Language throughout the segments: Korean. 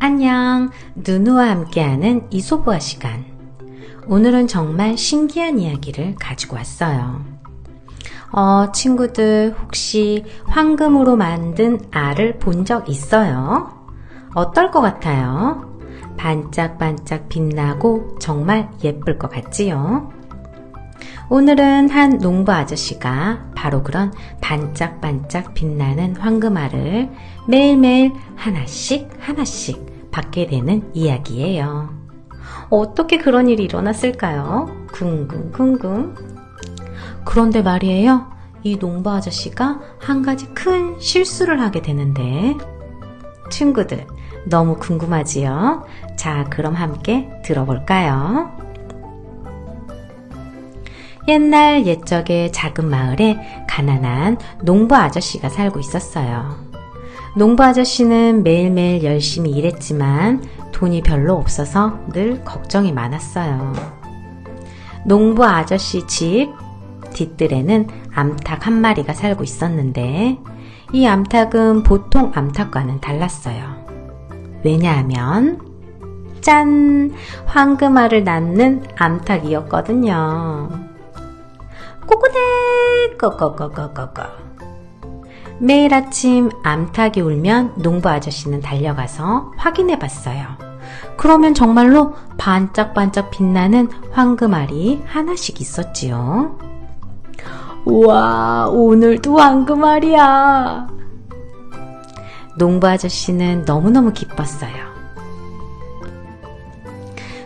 안녕, 누누와 함께하는 이소보아 시간. 오늘은 정말 신기한 이야기를 가지고 왔어요. 어, 친구들 혹시 황금으로 만든 알을 본 적 있어요? 어떨 것 같아요? 반짝반짝 빛나고 정말 예쁠 것 같지요? 오늘은 한 농부 아저씨가 바로 그런 반짝반짝 빛나는 황금알을 매일매일 하나씩 하나씩 받게 되는 이야기예요. 어떻게 그런 일이 일어났을까요? 궁금궁금. 그런데 말이에요. 이 농부 아저씨가 한 가지 큰 실수를 하게 되는데, 친구들, 너무 궁금하지요? 자, 그럼 함께 들어볼까요? 옛날 옛적의 작은 마을에 가난한 농부 아저씨가 살고 있었어요. 농부 아저씨는 매일매일 열심히 일했지만 돈이 별로 없어서 늘 걱정이 많았어요. 농부 아저씨 집 뒷뜰에는 암탉 한 마리가 살고 있었는데 이 암탉은 보통 암탉과는 달랐어요. 왜냐하면 짠! 황금알을 낳는 암탉이었거든요. 꼬꼬대 꼬꼬꼬꼬꼬꼬 매일 아침 암탉이 울면 농부 아저씨는 달려가서 확인해 봤어요. 그러면 정말로 반짝반짝 빛나는 황금알이 하나씩 있었지요. 우와, 오늘도 황금알이야. 농부 아저씨는 너무너무 기뻤어요.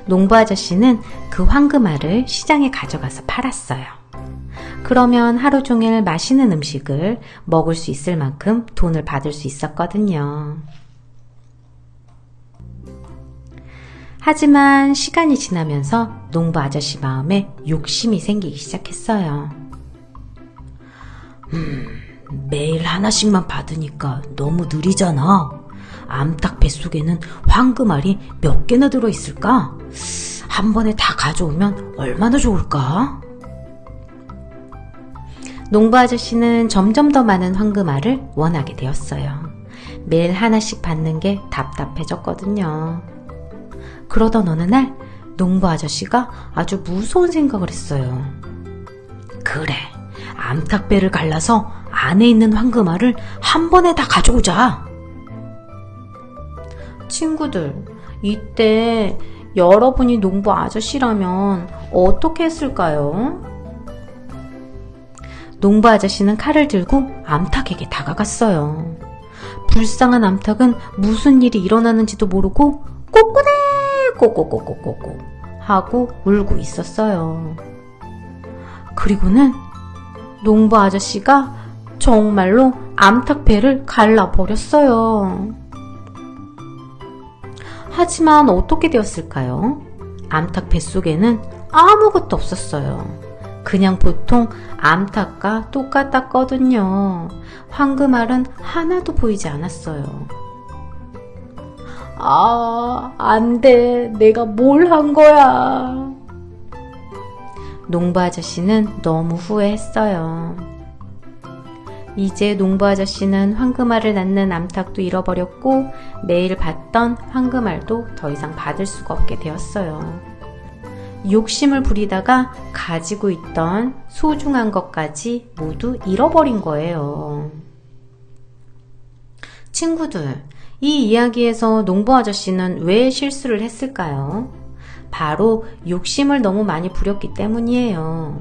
농부 아저씨는 그 황금알을 시장에 가져가서 팔았어요. 그러면 하루 종일 맛있는 음식을 먹을 수 있을 만큼 돈을 받을 수 있었거든요. 하지만 시간이 지나면서 농부 아저씨 마음에 욕심이 생기기 시작했어요. 음, 매일 하나씩만 받으니까 너무 느리잖아. 암탉 뱃속에는 황금알이 몇 개나 들어있을까? 한 번에 다 가져오면 얼마나 좋을까? 농부 아저씨는 점점 더 많은 황금알을 원하게 되었어요. 매일 하나씩 받는 게 답답해졌거든요. 그러던 어느 날 농부 아저씨가 아주 무서운 생각을 했어요. 그래, 암탉배를 갈라서 안에 있는 황금알을 한 번에 다 가져오자. 친구들, 이때 여러분이 농부 아저씨라면 어떻게 했을까요? 농부 아저씨는 칼을 들고 암탉에게 다가갔어요. 불쌍한 암탉은 무슨 일이 일어나는지도 모르고 꼬꼬대 꼬꼬꼬꼬꼬꼬 하고 울고 있었어요. 그리고는 농부 아저씨가 정말로 암탉 배를 갈라버렸어요. 하지만 어떻게 되었을까요? 암탉 뱃속에는 아무것도 없었어요. 그냥 보통 암탉과 똑같았거든요. 황금알은 하나도 보이지 않았어요. 아, 안 돼. 내가 뭘 한 거야. 농부 아저씨는 너무 후회했어요. 이제 농부 아저씨는 황금알을 낳는 암탉도 잃어버렸고 매일 받던 황금알도 더 이상 받을 수가 없게 되었어요. 욕심을 부리다가 가지고 있던 소중한 것까지 모두 잃어버린 거예요. 친구들, 이 이야기에서 농부 아저씨는 왜 실수를 했을까요? 바로 욕심을 너무 많이 부렸기 때문이에요.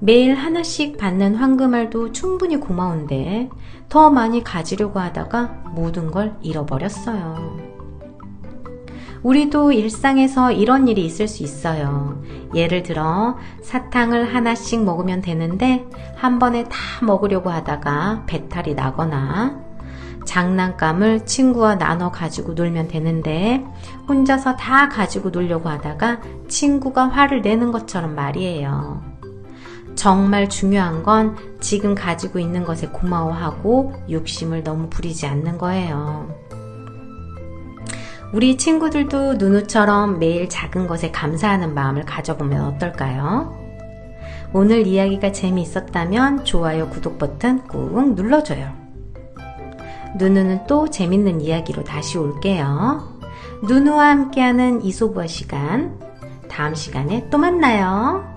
매일 하나씩 받는 황금알도 충분히 고마운데 더 많이 가지려고 하다가 모든 걸 잃어버렸어요. 우리도 일상에서 이런 일이 있을 수 있어요. 예를 들어 사탕을 하나씩 먹으면 되는데 한 번에 다 먹으려고 하다가 배탈이 나거나 장난감을 친구와 나눠 가지고 놀면 되는데 혼자서 다 가지고 놀려고 하다가 친구가 화를 내는 것처럼 말이에요. 정말 중요한 건 지금 가지고 있는 것에 고마워하고 욕심을 너무 부리지 않는 거예요. 우리 친구들도 누누처럼 매일 작은 것에 감사하는 마음을 가져보면 어떨까요? 오늘 이야기가 재미있었다면 좋아요, 구독 버튼 꾹 눌러줘요. 누누는 또 재밌는 이야기로 다시 올게요. 누누와 함께하는 이소부어 시간. 다음 시간에 또 만나요.